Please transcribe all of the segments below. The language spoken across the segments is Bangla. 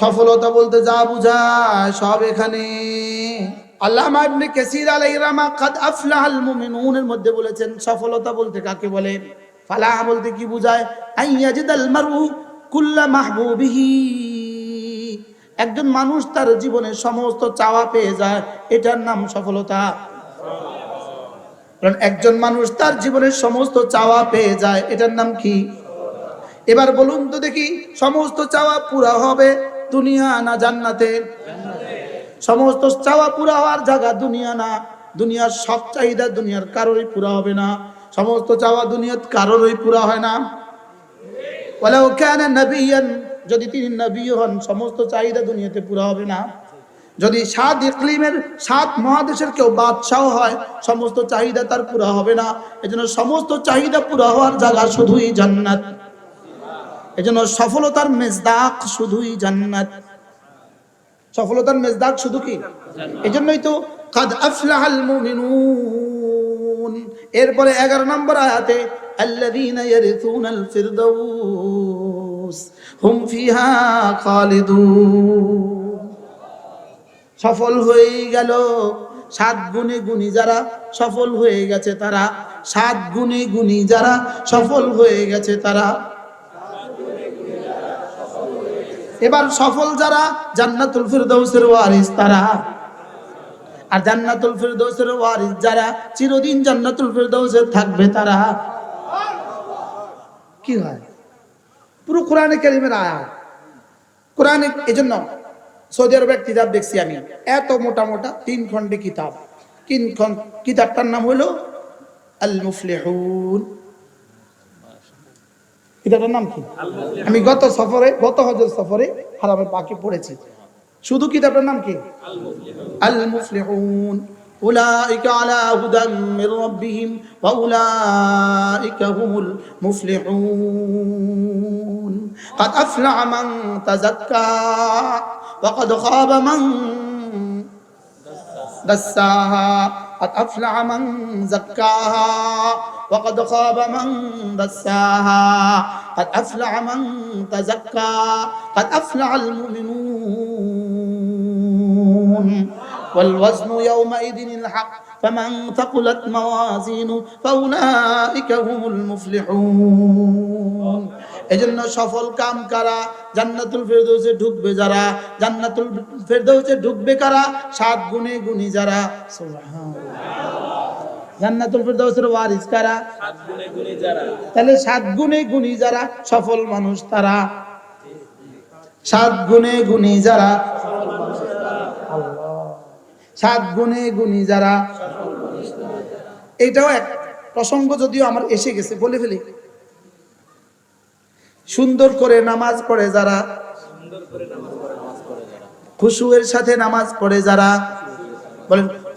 সফলতা বলতে যা বুঝায় সব এখানে। মধ্যে বলেছেন, সফলতা বলতে কাকে বলে? ফালাহ বলতে কি বুঝায়? মারউ কুল্লা একজন মানুষ তার জীবনের সমস্ত চাওয়া পেয়ে যায়, এটার নাম সফলতা। কারণ একজন মানুষ তার জীবনের সমস্ত চাওয়া পেয়ে যায়, এটার নাম কি? এবার বলুন তো দেখি, সমস্ত চাওয়া পুরা হবে দুনিয়া না জান্নাতে? সমস্ত চাওয়া পুরা হওয়ার জায়গা দুনিয়া না, দুনিয়ার সব চাহিদা দুনিয়ার কারোরই পুরা হবে না। সমস্ত চাওয়া দুনিয়ার কারোরই পুরা হয় না। ওয়ালাউ কানা নবিয়ান, যদি তিনি নবী হন, সমস্ত চাহিদা দুনিয়াতে পুরা হবে না। যদি সাত ইকলিমের সাত মহাদেশের কেউ বাদশাহ হয়, সমস্ত চাহিদা তার পুরা হবে না। এজন্য সমস্ত চাহিদা পুরা হওয়ার জায়গা শুধুই জান্নাত। এজন্য সফলতার মেজদাক শুধুই জান্নাত। সফলতার মেজদাক শুধু কি? এজন্যই তো কাদ আফলাহাল মুমিনুন। এরপরে 11 নম্বর আয়াতে, আল্লাযীনা ইয়ারিসুনাল ফিরদাউস, হুম ফিহা খালিদুন। সফল হয়ে গেল। সাত গুণে গুণী যারা সফল হয়ে গেছে তারা, সাত গুণে গুণী যারা সফল হয়ে গেছে তারা এবার সফল যারা, জান্নাতুল ফিরদৌসের ওয়ারিস তারা। আর জান্নাতুল ফিরদৌসের ওয়ারিস যারা, চিরদিন জান্নাতুল ফিরদৌসে থাকবে তারা। কি হয়? পুরো কোরআনে কারিমের আয়াত। কোরআনে এজন্য সৌদি আরবের কিতাব দেখছি আমি। এত মোটা মোটা, তিন খণ্ডে কিতাব। তিন খন্ড কিতাবটার নাম হলো আল মুফলিহুন কিতাবটার নাম কি আমি গত সফরে গত হজর সফরে হারামে পাকে পড়েছি শুধু কিতাবটার নাম কি আল মুফলিহুন أولئك على هدى من ربهم وأولئك هم المفلحون قد أفلح من تزكى وقد خاب من دساها قد أفلح من زكاها وقد خاب من دساها قد أفلح من تزكى قد أفلح المؤمنون والوزن يومئذ الحق فمن ثقلت موازينه فأولئك هم المفلحون এজন্য সফল কাম কারা জান্নাতুল ফেরদৌসে ঢুকবে যারা জান্নাতুল ফেরদৌসে ঢুকবে কারা সাত গুণে গুণী যারা জান্নাতুল ফেরদৌসের ওয়ারিস কারা? তাহলে সাত গুণে গুণী যারা সফল মানুষ তারা? সাত গুণে গুণী যারা সাত গুণে গুণী যারা এটাও এক প্রসঙ্গ যদিও আমার এসে গেছে বলে ফেলি। সুন্দর করে নামাজ পড়ে যারা। খুশুয়ের সাথে নামাজ পড়ে যারা বলেন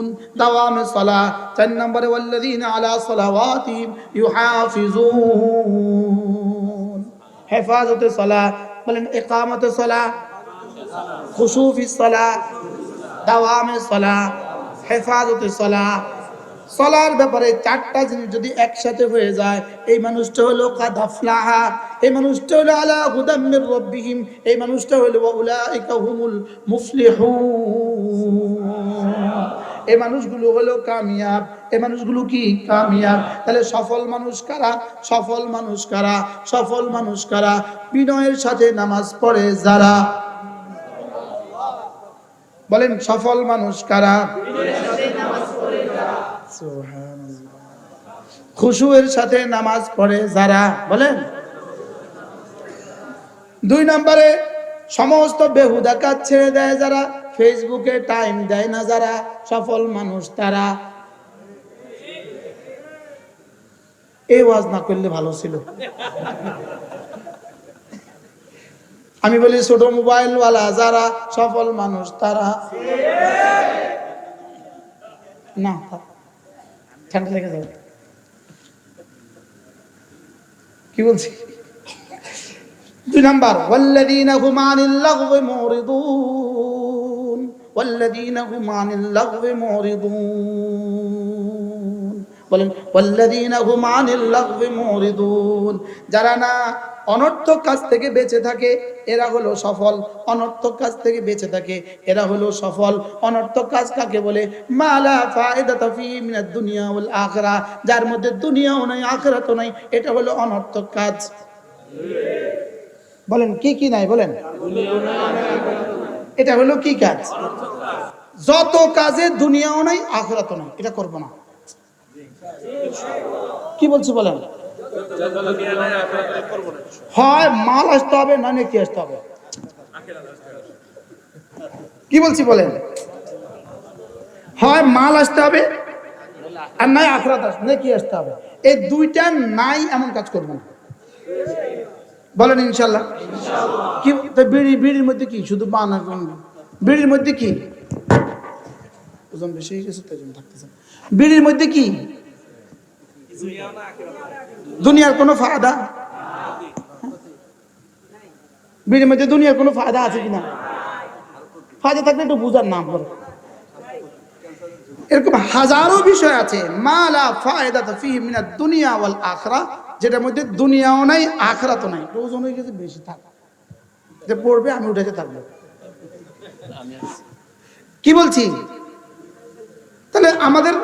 মুমিনুন দাওয়াম সালাহ চার নম্বরে ওয়াল্লাযীনা আলা সালাওয়াতিহিম ইউহাফিজুন হেফাজতে সালাহ বলেন ইকামাতে সালাহ খুশুফি সালাহ দাওয়ামে সালাহ হেফাজতে সালাহ চলার ব্যাপারে চারটা জিনিস যদি একসাথে হয়ে যায়, এই মানুষটা হলো কাদাফলাহা, এই মানুষটা হলো আলা হুদাম্মির রব্বিহিম, এই মানুষটা হলো উলাইকা হুমুল মুফলিহুন। এই মানুষগুলো হলো কামিয়াব। এই মানুষগুলো কি? কামিয়াব। তাহলে সফল মানুষ কারা? সফল মানুষ কারা? সফল মানুষ কারা? বিনয়ের সাথে নামাজ পড়ে যারা। বলেন, সফল মানুষ কারা? খুশুয়ের সাথে নামাজ পড়ে যারা। বলেন। দুই নম্বরে, সমস্ত বেহুদা কাজ ছেড়ে দেয় যারা। ফেসবুকে টাইম দেয় না যারা, সফল মানুষ তারা। এই ওয়াজ না করলে ভালো ছিল। আমি বলি, ছোট মোবাইলওয়ালা যারা, সফল মানুষ তারা। না ঠান্ডা লেগে যাবে। কি বলছি? দুই নাম্বার, ওয়াল্লাযীনা হুম আনিল লাগওয়ি মুরিদুন। ওয়াল্লাযীনা হুম আনিল লাগওয়ি মুরিদুন বলেন ওয়াল্লাযীনা হুম আনিল লাগওয়ি মুরিদুন যারা না অনর্থক কাজ থেকে বেঁচে থাকে, এরা হলো সফল। অনর্থক কাজ থেকে বেঁচে থাকে, এরা হলো সফল। অনর্থক কাজ কাকে বলে? মালা ফায়দাতা ফি মিনাদ দুনিয়া ওয়াল আখিরা। যার মধ্যে দুনিয়াও নাই, আখিরাতও নাই, এটা হলো অনর্থক কাজ। বলেন, কি কি নাই? বলেন। এটা হলো কি কাজ? যত কাজে দুনিয়াও নাই, আখরাতও নাই। এটা করব না। কি বলছি বলেন? হয়, মাল আসতে হবে, না নেকি আসতে হবে? কি বলছি বলেন? হয়, মাল আসতে হবে, আর নাই, আখরাত আসতে নেকি আসতে হবে। এই দুইটা নাই, এমন কাজ করব না। বলেন ইনশাল্লাহ কি বিড়ি, বিড়ির মধ্যে কি? শুধু বানা বিড়ির মধ্যে কি? ওজন বেশি থাকতেছে বিড়ির মধ্যে কি? দুনিয়ার কোনো ফায়দা? বিড়ির মধ্যে দুনিয়ার কোনো ফায়দা আছে কিনা? ফায়দা থাকলে একটু বুঝার নাম বলো এরকম হাজারো বিষয় আছে। মালা ফায়দা ফি মিনাদ দুনিয়া ওয়াল আখরা। যেটার মধ্যে দুনিয়াও নাই, আখরাতও নাই। ওজন হয়ে গেছে, বেশি থাক। যে পড়বে, আমি উঠে থাকব। কি বলছি? তাহলে আমাদের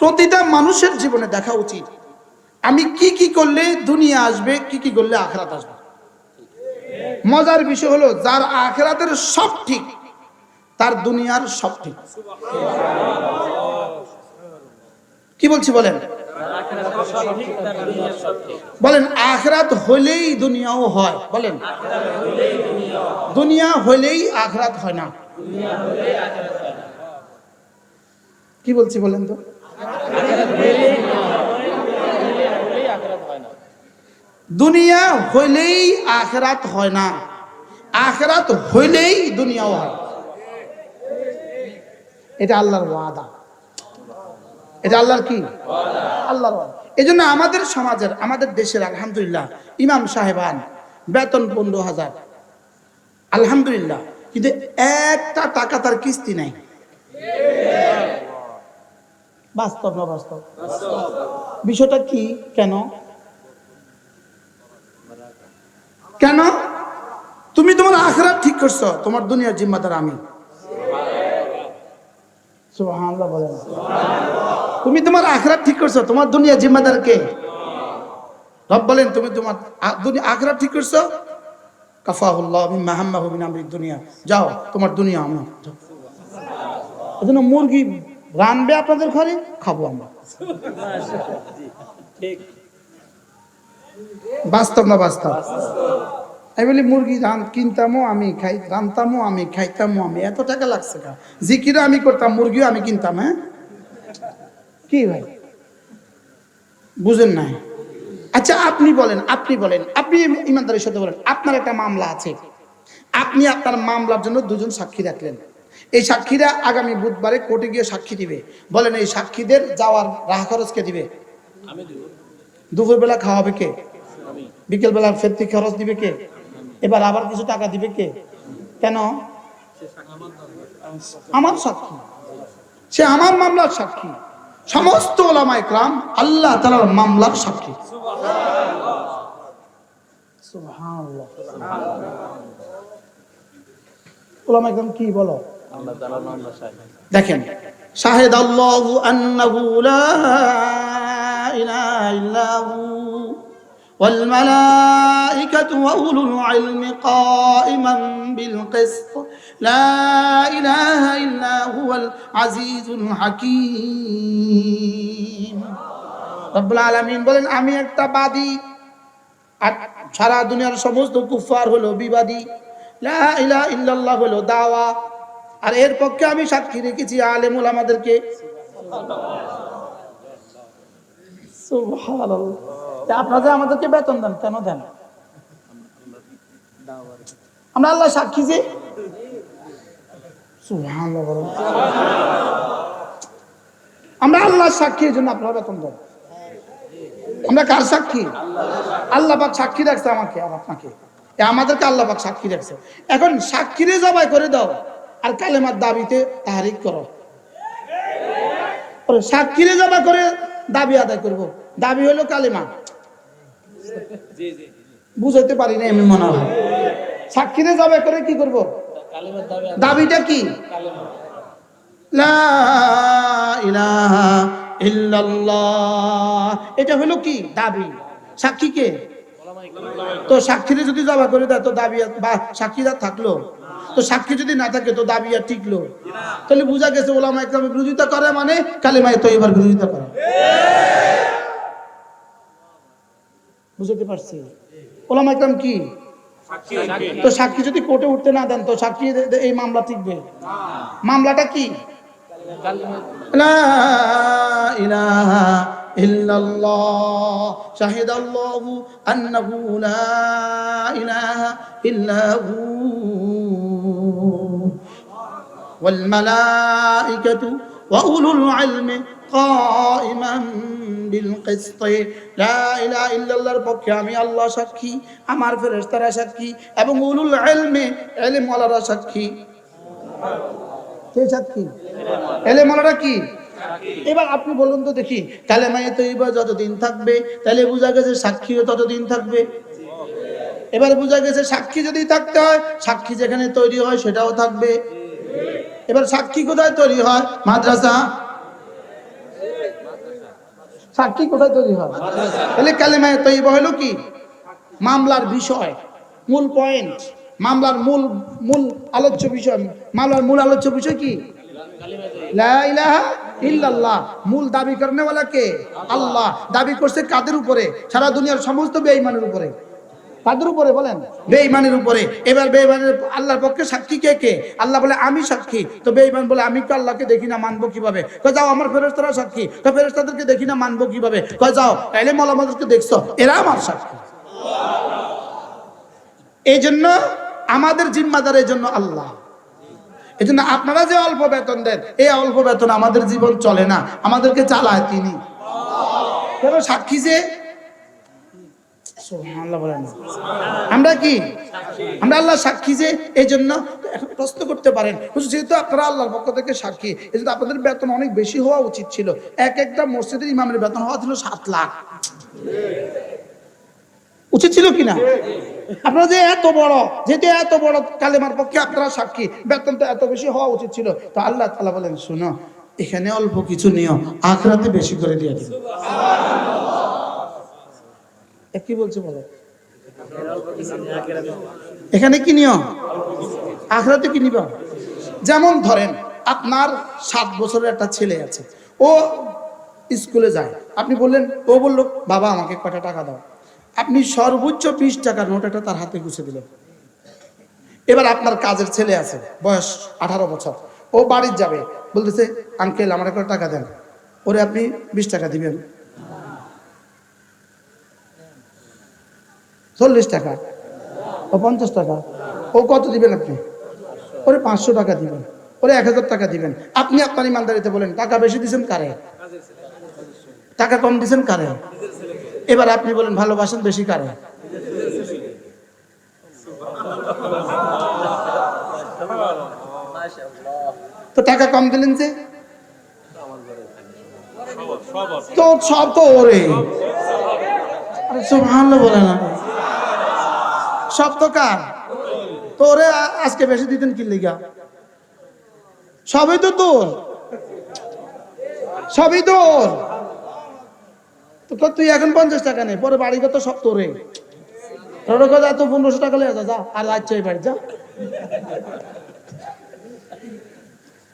প্রতিটা মানুষের জীবনে দেখা উচিত, আমি কি কি করলে দুনিয়া আসবে, কি কি করলে আখরাত আসবে। মজার বিষয় হলো, যার আখরাতের সব ঠিক, তার দুনিয়ার সব ঠিক। কি বলছি বলেন? বলেন, আখরাত হলেই দুনিয়াও হয়। বলেন, দুনিয়া হলেই আখরাত হয় না। কি বলছি বলেন তো? দুনিয়া হইলেই আখরাত হয় না। আখরাত হইলেই দুনিয়াও হয়। এটা আল্লাহর ওয়াদা। এটা আল্লাহর কি? আল্লাহর এই জন্য আমাদের সমাজের, আমাদের দেশের, আলহামদুলিল্লাহ, ইমাম সাহেবান, বেতন পনেরো হাজার। আলহামদুলিল্লাহ, কিন্তু একটা টাকা তার কিস্তি নাই। বাস্তব না বাস্তব? বিষয়টা কি? কেন? কেন? তুমি তোমার আখরাত ঠিক করছ, তোমার দুনিয়ার জিম্মাদার আমি। বলেন। তুমি তোমার আখরাত ঠিক করছ, তোমার দুনিয়া জিম্মাদার কে? রব বলেন, তুমি তোমার দুনিয়া আখরাত ঠিক করছ? কাফাহুল্লাহ মিম্মা হাম্মাহু মিন আমরিদ দুনিয়া। যাও, তোমার দুনিয়া আমার। এজন্য মুরগি রানবে আপনাদের ঘরে, খাব আমরা। বাস্তব না বাস্তব? আমি বলি, মুরগি রান কিনতামও আমি, খাই রানতামও আমি, খাইতামও আমি। এত টাকা লাগছে কা জিকিরও আমি করতাম, মুরগিও আমি কিনতাম হ্যাঁ? কি ভাই? বুঝেন নাই। আচ্ছা আপনি বলেন আপনি বলেন আপনি ইমানদারের সাথে বলেন আপনার একটা মামলা আছে। আপনি আপনার মামলার জন্য দুজন সাক্ষী রাখলেন। এই সাক্ষীরা আগামী বুধবারে কোর্টে গিয়ে সাক্ষী দিবে। বলেন এই সাক্ষীদের যাওয়ার রাহ খরচ কে দিবে? দুপুরবেলা খাওয়াবে কে? বিকেল বেলা ফেরতি খরচ দিবে কে? এবার আবার কিছু টাকা দিবে কে? কেন? আমার সাক্ষী। সে আমার মামলার সাক্ষী। সমস্ত ওলামা ইকরাম আল্লাহ তালার মামলার সাক্ষী। সুবহানাল্লাহ। ওলামা ইকরাম কি বলো? দেখেন শাহেদ আল্লাহু আন্নাহু লা ইলাহা ইল্লাহু والملائكة وأولو العلم قائما بالقسط لا إله إلا هو العزيز الحكيم رب العالمين বলেন আমি একটা বাদী আর সারা দুনিয়ার সমস্ত কুফার হলো বিবাদী লা ইলাহা ইল্লাল্লাহ হলো দাওয়া আর এর পক্ষে আমি সাক্ষী রেখেছি আলেমুল আমাদেরকে সুবহানাল্লাহ তা আপনারা যে আমাদেরকে বেতন দেন কেন দেন আমরা আল্লাহ সাক্ষী যে। আমরা আল্লাহ সাক্ষী এই জন্য আপনারা বেতন দেন। আমরা কার সাক্ষী? আল্লাহ পাক সাক্ষী রাখছে আমাকে আর আপনাকে। এ আমাদেরকে আল্লাহ পাক সাক্ষী রাখছে। এখন সাক্ষীরে জবাই করে দাও আর কালেমার দাবিতে তাহারিক করো। সাক্ষীরে জবাই করে দাবি আদায় করব। দাবি হলো কালেমা। বুঝাইতে পারি না এমনি মনে হয়। সাক্ষীরে জবাই করে কি করব? দাবিটা কি? এটা হলো কি? দাবি। সাক্ষী কে? তো সাক্ষীরে যদি জবা করে দেয়, তো দাবি বা সাক্ষীরা থাকল? তো সাক্ষী যদি না থাকে, তো দাবি আর টিকলো? তাহলে বোঝা গেছে ওলামা একরামের বিরোধিতা করে মানে কালেমায় তো এবার বিরোধিতা করে। বুঝতে পারছি? ওলামা একরাম কি? তো সাক্ষী যদি কোর্টে উঠতে না দেন তো সাক্ষী এই মামলা টিকবে? মামলাটা কি? শাহিদ আল্লাহু আন্নাহু قائما بالقسط لا إله إلا الله পক্ষে আমি আল্লাহ সাক্ষী আমার ফেরেশতারা সাক্ষী এবং উলুল ইলমে ইলম ওয়ালারা সাক্ষী কে সাক্ষী এলেমালাটা কি এবার আপনি বলুন তো দেখি কালেমায়ে তৈবা যতদিন থাকবে তাহলে বোঝা গেছে সাক্ষীও ততদিন থাকবে এবার বোঝা গেছে সাক্ষী যদি থাকতে হয় সাক্ষী যেখানে তৈরি হয় সেটাও থাকবে এবার সাক্ষী কোথায় তৈরি হয় মাদ্রাসা সাক্ষী কোথায় তৈরি হয়? তাহলে কালেমায় তৈবা হলো কি? মামলার বিষয়, মূল পয়েন্ট মামলার মূল মূল আলোচ্য বিষয়, মামলার মূল আলোচ্য বিষয় কি? ইল্লাল্লাহ। মূল দাবি করনেওয়ালা কে? আল্লাহ। দাবি করছে কাদের উপরে? সারা দুনিয়ার সমস্ত বেঈমানের উপরে। কাদের উপরে বলেন। বেঈমানের উপরে। এবার বেঈমানের আল্লাহর পক্ষে সাক্ষী কে কে? আল্লাহ বলে, আমি সাক্ষী। তো বেঈমান বলে, আমি তো আল্লাহকে দেখি না, মানবো কীভাবে? কয়, যাও, আমার ফেরেশতারা সাক্ষী। তো ফেরেশতাদেরকে দেখি না, মানবো কীভাবে? কয়, যাও, তাইলে মলামাদেরকে দেখছ, এরা আমার সাক্ষী। এই জন্য আমাদের জিম্মাদার এই জন্য আল্লাহ। এই জন্য আপনারা যে অল্প বেতন দেন, এই অল্প বেতন আমাদের জীবন চলে না। আমাদেরকে চালায় তিনি। সাক্ষী যে? আমরা কি? আমরা আল্লাহ সাক্ষী যে এই জন্য প্রশ্ন করতে পারেন। যেহেতু আপনারা আল্লাহর পক্ষ থেকে সাক্ষী এই জন্য আপনাদের বেতন অনেক বেশি হওয়া উচিত ছিল। এক একটা মসজিদের ইমামের বেতন হওয়া ছিল সাত লাখ। উচিত ছিল কিনা? আপনারা যে এত বড়, যেহেতু এত বড় কালেমার পক্ষে আপনারা সাক্ষী, বেতন তো এত বেশি হওয়া উচিত ছিল। তো আল্লাহ তালা বলেন, শুনো, এখানে অল্প কিছু নিও আখরাতে বেশি করে দিয়ে দিন। কি বলছে বলো? এখানে কি নিও আখরাতে কি নিবা যেমন ধরেন, আপনার সাত বছরের একটা ছেলে আছে, ও স্কুলে যায়। আপনি বললেন, ও বলল, বাবা, আমাকে কটা টাকা দাও? আপনি সর্বোচ্চ বিশ টাকার নোট একটা তার হাতে গুছে দিলেন। এবার আপনার কাজের ছেলে আছে, বয়স আঠারো বছর, ও বাড়ির যাবে। বলতেছে, আঙ্কেল, আমার একটা টাকা দেন? ওরে আপনি বিশ টাকা দিবেন। চল্লিশ টাকা। ও পঞ্চাশ টাকা। ও কত দিবেন আপনি? ওরে পাঁচশো টাকা দিবেন। ওরে এক হাজার টাকা দিবেন। আপনি আপনার ইমানদারিতে বলেন, টাকা বেশি দিচ্ছেন কারে? টাকা কম দিচ্ছেন কারে? এবার আপনি বলেন, ভালোবাসেন বেশি কারে? তো টাকা কম দিলেন যে? তো সব তো ওরে। আরে সুবহানাল্লাহ বলে না সব তো কার? তো ওরে আজকে বেশি দিতেন কি লিগা? সবই তো তোর। সবই তোর। তো তুই এখন পঞ্চাশ টাকা নেই পরে বাড়ি কত সব তোরে? তোর কথা তো পনেরোশো টাকা লেগে যা আর যাচ্ছে এই বাড়ি, যা।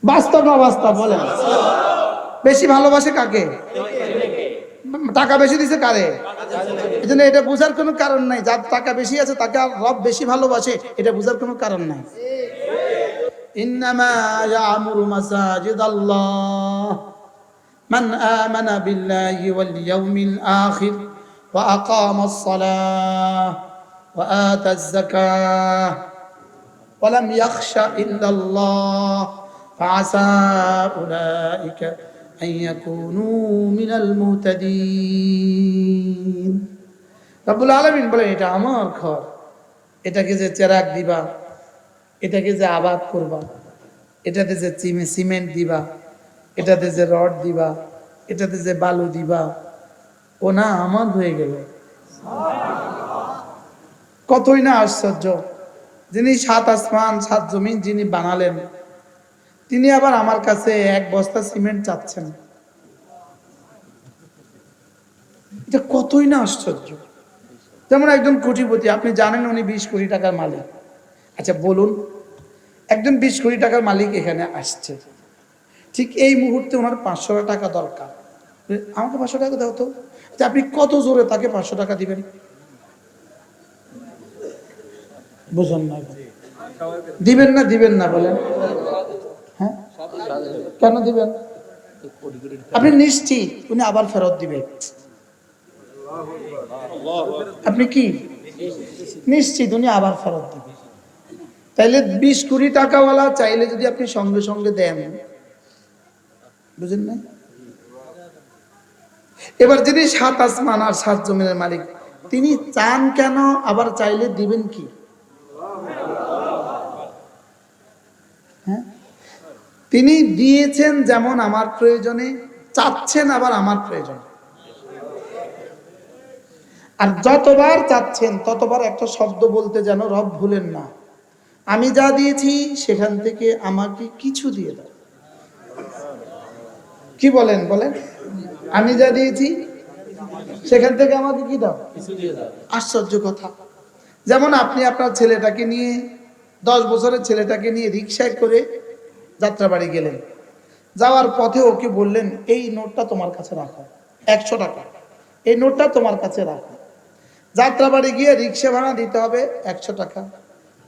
বাস্তব না বাস্তব, বলেন। বেশি ভালোবাসে কাকে? টাকা বেশি দিছে কারে এই জন্য এটা বোঝার কোনো কারণ নাই যার টাকা বেশি আছে তাকে আর রব বেশি ভালোবাসে এটা বোঝার কোনো কারণ নাই إنما يعمر مساجد الله من آمن بالله واليوم الآخر وأقام الصلاة وآتى الزكاة ولم يخش إلا الله فعسى أولئك أن يكونوا من المهتدين রব্বুল আলমিন বলেন এটা আমার ঘর এটাকে যে চেরাক দিবা এটাকে যে আবাদ করবা এটাতে যে চিমে সিমেন্ট দিবা এটাতে যে রড দিবা এটাতে যে বালু দিবা ও না আমার হয়ে গেল কতই না আশ্চর্য যিনি সাত আসমান সাত জমিন যিনি বানালেন তিনি আবার আমার কাছে এক বস্তা সিমেন্ট চাচ্ছেন। এটা কতই না আশ্চর্য। যেমন একজন কোটিপতি, আপনি জানেন উনি বিশ কোটি টাকার মালিক। আচ্ছা বলুন, একজন বিশ কোটি টাকার মালিক এখানে আসছে। ঠিক এই মুহূর্তে ওনার পাঁচশো টাকা দরকার। আমাকে পাঁচশো টাকা দাও তো। আচ্ছা আপনি কত জোরে তাকে পাঁচশো টাকা দিবেন? বুঝুন না। দিবেন না দিবেন না বলেন। কেন দিবেন? আপনি নিশ্চিত উনি আবার ফেরত দিবে। আপনি কি? নিশ্চিত উনি আবার ফেরত দিবে। তাইলে বিশ কুড়ি টাকাওয়ালা চাইলে যদি আপনি সঙ্গে সঙ্গে দেন। বুঝেন না এবার যিনি সাত আসমান আর সাত জমিনের মালিক, তিনি চান কেন আবার চাইলে দিবেন কি? হ্যাঁ? তিনি দিয়েছেন যেমন আমার প্রয়োজনে চাচ্ছেন আবার আমার প্রয়োজনে। আর যতবার চাচ্ছেন ততবার একটা শব্দ বলতে যেন রব ভুলেন না। আমি যা দিয়েছি সেখান থেকে আমাকে কিছু দিয়ে দাও। কি বলেন বলেন? আমি যা দিয়েছি সেখান থেকে আমাকে কি দাও? আশ্চর্য কথা। যেমন আপনি আপনার ছেলেটাকে নিয়ে দশ বছরের ছেলেটাকে নিয়ে রিক্সায় করে যাত্রাবাড়ি গেলেন। যাওয়ার পথে ওকে বললেন, এই নোটটা তোমার কাছে রাখো, একশো টাকা। এই নোটটা তোমার কাছে রাখো। যাত্রাবাড়ি গিয়ে রিক্সা ভাড়া দিতে হবে একশো টাকা।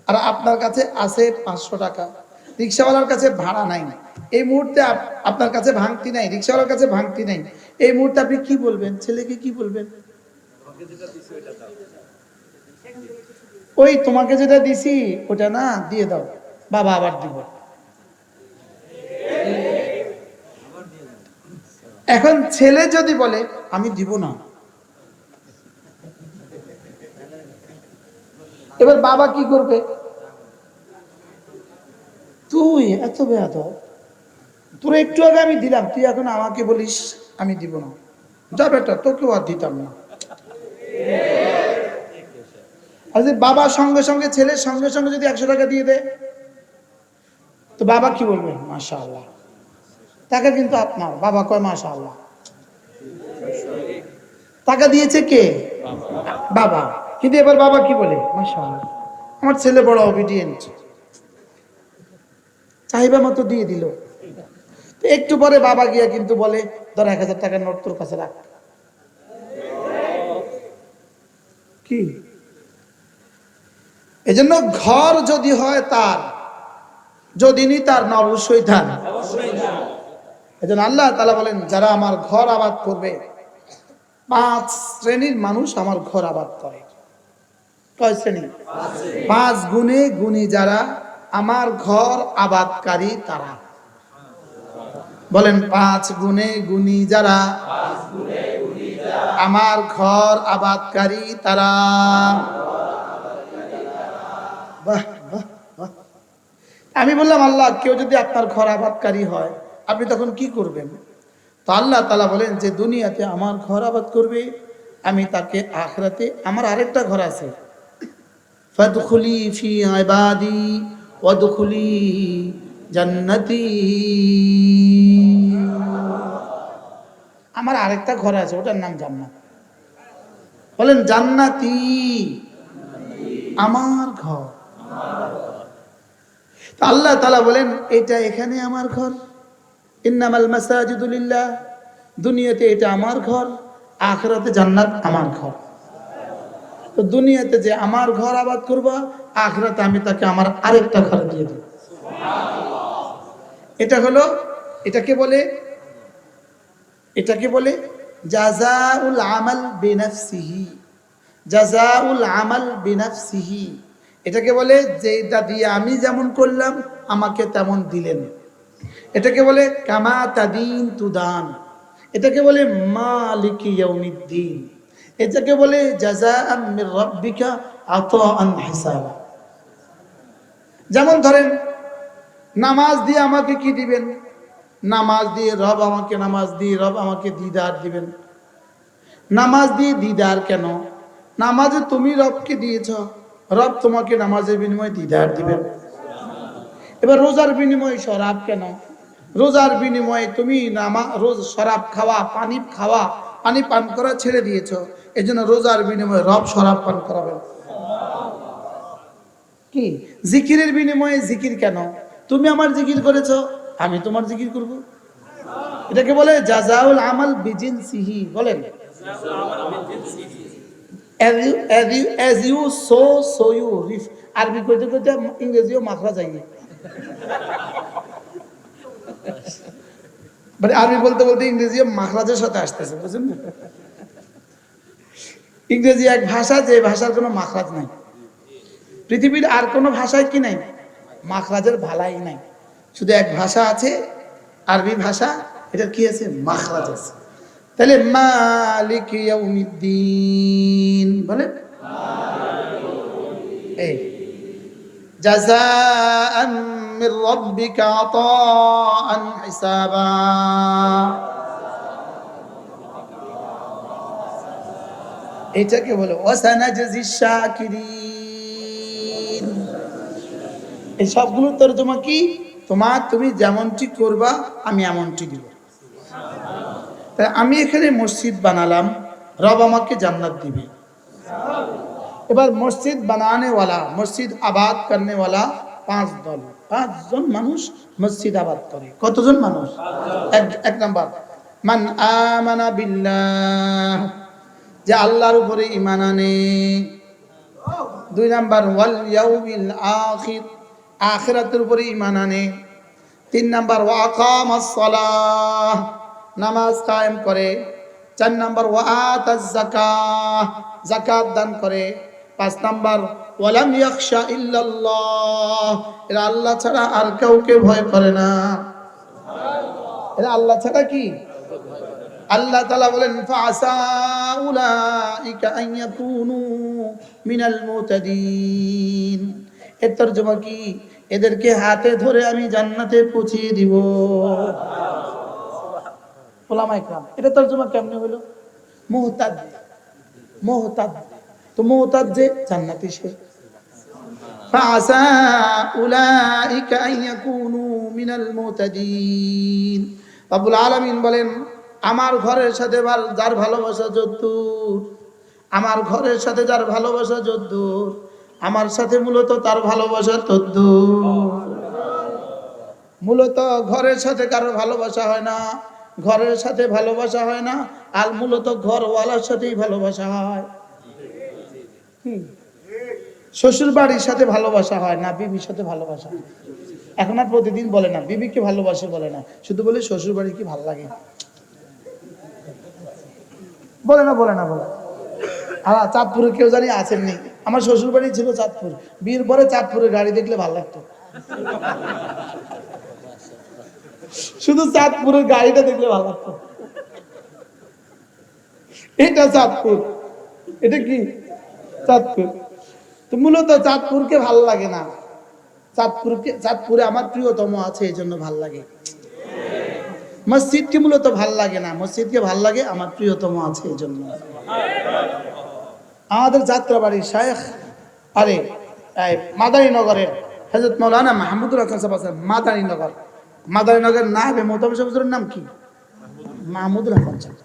আর আপনার কাছে আছে পাঁচশো টাকা। রিক্সাওয়ালার কাছে ভাড়া নাই। এই মুহূর্তে আপনার কাছে ভাঙতি নাই, রিক্সাওয়ালার কাছে ভাঙতি নাই। এই মুহূর্তে আপনি কি বলবেন? ছেলেকে কি বলবেন? ওই তোমাকে যেটা দিছি, ওটা না, দিয়ে দাও। বাবা আবার দিব। এখন ছেলে যদি বলে, আমি দিব না। এবার বাবা কি করবে? তুই এত বেয়াদ তোর একটু আগে আমি দিলাম, তুই এখন আমাকে বলিস, আমি দিব না। যা বেটা, তোকেও আর দিতাম না। আর যদি বাবা সঙ্গে সঙ্গে ছেলের সঙ্গে সঙ্গে যদি একশো টাকা দিয়ে দেয়, তো বাবা কি বলবে? মাশা আল্লাহ টাকা কিন্তু আপনার, বাবা কয় মাশা আল্লাহ টাকা দিয়েছে কে? বাবা। কিন্তু এবার বাবা কি বলে? আল্লাহ আমার ছেলে বড় অবিডিয়েন্ট চাহিদা মতো দিয়ে দিল। একটু পরে বাবা গিয়া কিন্তু বলে, ধর এক হাজার টাকার নোট তোর কাছে রাখ। কি? এজন্য ঘর যদি হয় তার, যদি নি তার না অবশ্যই এজন্য আল্লাহ তালা বলেন, যারা আমার ঘর আবাদ করবে, পাঁচ শ্রেণির মানুষ আমার ঘর আবাদ করে। কয় শ্রেণি? পাঁচ গুণে গুণী যারা আমার ঘর আবাদকারী তারা। বলেন, পাঁচ গুণে গুণী যারা আমার ঘর আবাদকারী তারা। বাহ বাহ। আমি বললাম, আল্লাহ, কেউ যদি আপনার ঘর আবাদকারী হয় আপনি তখন কি করবেন? তো আল্লাহ তালা বলেন যে, দুনিয়াতে আমার ঘর আবাদ করবে, আমি তাকে আখরাতে আমার আরেকটা ঘর আছে। আমার আরেকটা ঘর আছে, ওটার নাম জান্নাত। বলেন, জান্নাতি। আমার ঘর। আল্লাহ তালা বলেন, এটা এখানে আমার ঘর। ইন্নামাল মাসাজিদুলিল্লাহ দুনিয়াতে এটা আমার ঘর, আখরাতে জান্নাত আমার ঘর। তো দুনিয়াতে যে আমার ঘর আবাদ করবা, আখরাতে আমি তাকে আমার আরেকটা ঘর দিয়ে দেব। এটা হলো, এটাকে বলে এটাকে বলে জাজাউল আমাল বিনাফসিহি। জাজাউল আমাল বিনাফসিহি। এটাকে বলে যে এটা দিয়ে আমি যেমন করলাম, আমাকে তেমন দিলেন। এটাকে বলে কামা তাদিন তুদান। এটাকে বলে মালিক ইয়াউমিদ্দিন। এটাকে বলে জাযাআম মির রাব্বিকা আতাআন হিসাবা। যেমন ধরেন, নামাজ দিয়ে আমাকে কি দিবেন? নামাজ দিয়ে রব আমাকে নামাজ দিয়ে রব আমাকে দিদার দিবেন। নামাজ দিয়ে দিদার কেন? নামাজে তুমি রবকে দিয়েছ, রব তোমাকে নামাজের বিনিময়ে দিদার দিবেন। এবার রোজার বিনিময়ে শরাব কেন? রোজার বিনিময়ে তুমি নামা রোজ শরাব খাওয়া পানি খাওয়া পানি পান করা ছেড়ে দিয়েছ। এই জন্য রোজার বিনিময়ে রব শরাব পান করাবেন। কি? জিকিরের বিনিময়ে জিকির কেন? তুমি আমার জিকির করেছ আমি তোমার জিকির করব। এটাকে বলে জাজাউল আমাল বিজিন সিহি বলেন you sow, so you reap. আরবি কইতে কইতে ইংরেজিও মাখরা যাই মানে আরবি বলতে বলতে ইংরেজি মাখরাজের সাথে আসতেছে বুঝছেন না? ইংরেজি এক ভাষা, যে ভাষার কোনো মাখরাজ নাই। পৃথিবীর আর কোনো ভাষায় কি নাই? মাখরাজের ভালাই নাই। শুধু এক ভাষা আছে, আরবি ভাষা, এটার কি আছে? মাখরাজ আছে। তাহলে মালিক ইয়াউমিদ্দিন বলে এই। মির রাব্বিকা আতাআন হিসাবা এটাকে বলে ওয়াসানাজি শাকিরিন। এই সবগুলো তর্জমা কি? তোমার তুমি যেমনটি করবা, আমি এমনটি দিব। তাই আমি এখানে মসজিদ বানালাম, রব আমাকে জান্নাত দিবে। এবার মসজিদ বানানেওয়ালা, মসজিদ আবাদ করনেওয়ালা পাঁচ দল। পাঁচজন মানুষ মসজিদ আবাদ করে। কতজন মানুষ? এক নাম্বার। মান আমানা বিল্লাহ, যে আল্লাহর উপরে ইমান আনে। দুই নাম্বার, ওয়াল ইয়াউমিল আখির, আখিরাতের উপরে ইমান আনে। তিন নাম্বার ওয়াকামাস সালাহ, নামাজ কায়েম করে। চার নাম্বার ওয়াত জাকাত জাকাত দান করে। পাঁচ নাম্বার, ওয়ালাম ইয়াখশা ইল্লাল্লাহ। এরা আল্লাহ ছাড়া আর কাউকে ভয় করে না। এরা আল্লাহ ছাড়া কি? আল্লাহ তাআলা বলেন ফাসা উলাইকা মিনাল মুতাদিন। এর তরজমা কি? এদেরকে হাতে ধরে আমি জান্নাতে পৌঁছিয়ে দিব। ওলামা ইকরাম এটা তর্জমা কেমনে হলো মোহতাদ মোহতাদ। তো মোহতাদ যে জান্নাতি সে فعسى أولئك أن يكونوا من المهتدين রব্বুল আলামিন বলেন আমার ঘরের সাথে ভাল- যার ভালোবাসা যদ্দূর আমার ঘরের সাথে যার ভালোবাসা যদ্দূর আমার সাথে মূলত তার ভালোবাসা তদ্দূর মূলত ঘরের সাথে কারো ভালোবাসা হয় না ঘরের সাথে ভালোবাসা হয় না আর মূলত ঘরওয়ালার সাথেই ভালোবাসা হয় হুম। শ্বশুর বাড়ির সাথে ভালোবাসা হয় না, বিবির সাথে ভালোবাসা হয়। এখন আর প্রতিদিন বলে না, বিবিকে ভালোবাসে বলে না, শুধু বলে শ্বশুর বাড়ি কি ভালো লাগে। বলে না বলে না, বলে আর চাঁদপুরে কেউ জানি আসেননি আমার শ্বশুর বাড়ি ছিল চাঁদপুর। বিয়ের পরে চাঁদপুরে গাড়ি দেখলে ভালো লাগতো। শুধু চাঁদপুরের গাড়িটা দেখলে ভালো লাগতো। এটা চাঁদপুর। এটা কি? চাঁদপুর। তো মূলত চাঁদপুরকে ভালো লাগে না। চাঁদপুরকে চাঁদপুরে আমার প্রিয়তম আছে, এই জন্য ভালো লাগে। মসজিদকে মূলত ভালো লাগে না। মসজিদকে ভালো লাগে, আমার প্রিয়তম আছে, এই জন্য। আমাদের যাত্রাবাড়ি শায়েখ আরে মাদারীনগরের হজরত মৌলানা মাহমুদুল হাসান সাহেব আছেন মাদারীনগর মাদারীনগর না হবে মোতাবির হুজুরের নাম কি? মাহমুদুল হাসান সাহেব।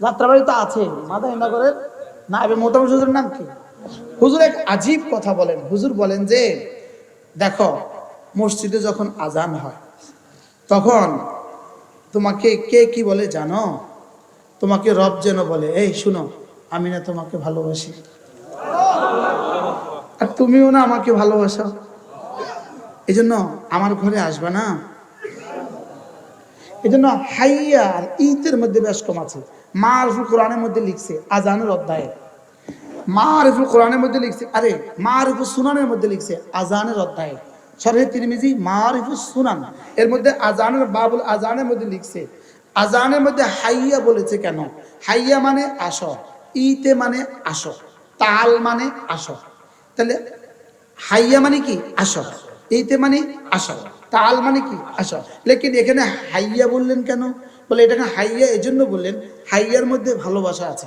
যাত্রাবাড়ি তো আছে মাদারীনগরের না হবে মোতাবির হুজুরের নাম কি? হুজুর এক আজীব কথা বলেন। হুজুর বলেন যে, দেখো, মসজিদে যখন আজান হয়, তখন তোমাকে কে কি বলে জানো? তোমাকে রব যেন বলে, এই, শুনো, আমি না তোমাকে ভালোবাসি। আর তুমিও না আমাকে ভালোবাসো। এই জন্য আমার ঘরে আসবে না। এই জন্য হাইয়া আর ঈদের মধ্যে বেশ কম আছে। মারফুল কোরআনের মধ্যে লিখছে আজানের অধ্যায়ে। মারিফুল কোরআনের মধ্যে লিখছে, আরে মা মারিফুল সুনানের মধ্যে লিখছে আজানের অধ্যায়। সরহে তিরমিজি, মারিফুল সুনান। এর মধ্যে আজানের বাবুল আজানের মধ্যে লিখছে আজানের মধ্যে হাইয়া বলেছে কেন? হাইয়া মানে আস ইতে মানে আস তাল মানে আস তাহলে হাইয়া মানে কি? আস এইতে মানে আস তাল মানে কি? আস লেকিন এখানে হাইয়া বললেন কেন? বলে এটাকে হাইয়া এজন্য বললেন, হাইয়ার মধ্যে ভালোবাসা আছে।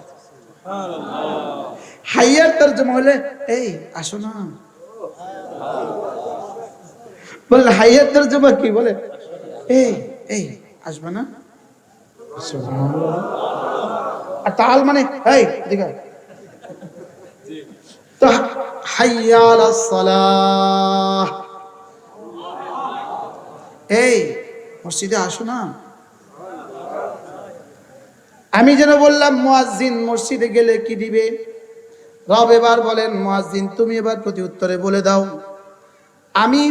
হাইয়ার তর্জমা হলে এই, আসো না। হাইয়ার তর্জমা কি? বলে, এই এই, আসবে না। আর তাল মানে এই এই, মসজিদে আসো না। আমি যেন বললাম, মুয়াজ্জিন মসজিদে গেলে কি দিবে? রব এবার বলেন, মুয়াজ্জিন, তুমি এবার প্রতি উত্তরে বলে দাও। আমি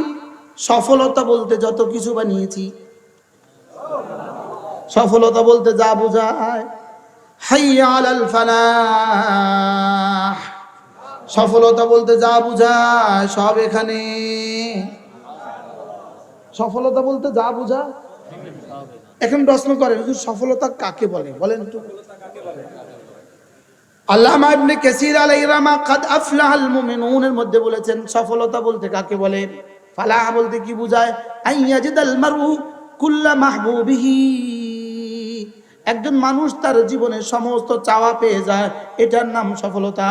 সফলতা বলতে যত কিছু বানিয়েছি, সফলতা বলতে যা বোঝায় সফলতা বলতে যা বোঝায়, সব এখানে। সফলতা বলতে যা বোঝায় এখন প্রশ্ন করে হুজুর সফলতা কাকে বলে? বলেন একটু আল্লামা ইবনে কাসির আলাইহিস রাহমা কাদ আফলাহাল মুমিনুন এর মধ্যে বলেছেন, সফলতা বলতে কাকে বলে? ফালাহ বলতে কি বোঝায়? আইয়াজিদাল মারউ কুল্লা মাহবুবিহি। একজন মানুষ তার জীবনের সমস্ত চাওয়া পেয়ে যায়, এটার নাম সফলতা।